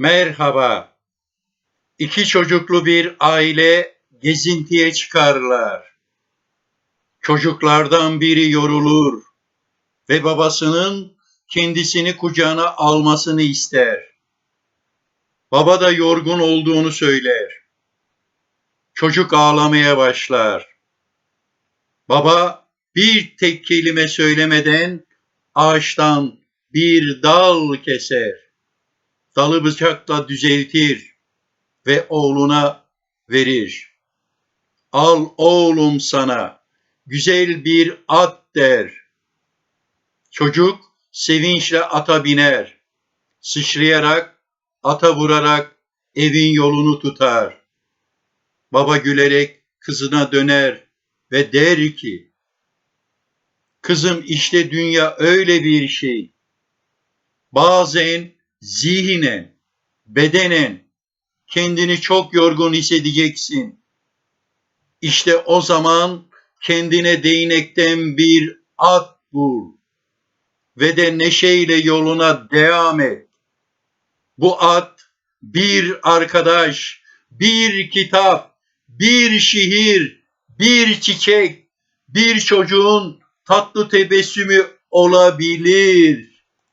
Merhaba. İki çocuklu bir aile gezintiye çıkarlar. Çocuklardan biri yorulur ve babasının kendisini kucağına almasını ister. Baba da yorgun olduğunu söyler. Çocuk ağlamaya başlar. Baba bir tek kelime söylemeden ağaçtan bir dal keser. Dalı bıçakla düzeltir ve oğluna verir. Al oğlum sana güzel bir at der. Çocuk sevinçle ata biner. Sıçrayarak, ata vurarak evin yolunu tutar. Baba gülerek kızına döner ve der ki, Kızım işte dünya öyle bir şey. Bazen zihnen, bedenen kendini çok yorgun hissedeceksin. İşte o zaman kendine değnekten bir at bul ve de neşeyle yoluna devam et. Bu at bir arkadaş, bir kitap, bir şiir, bir çiçek, bir çocuğun tatlı tebessümü olabilir.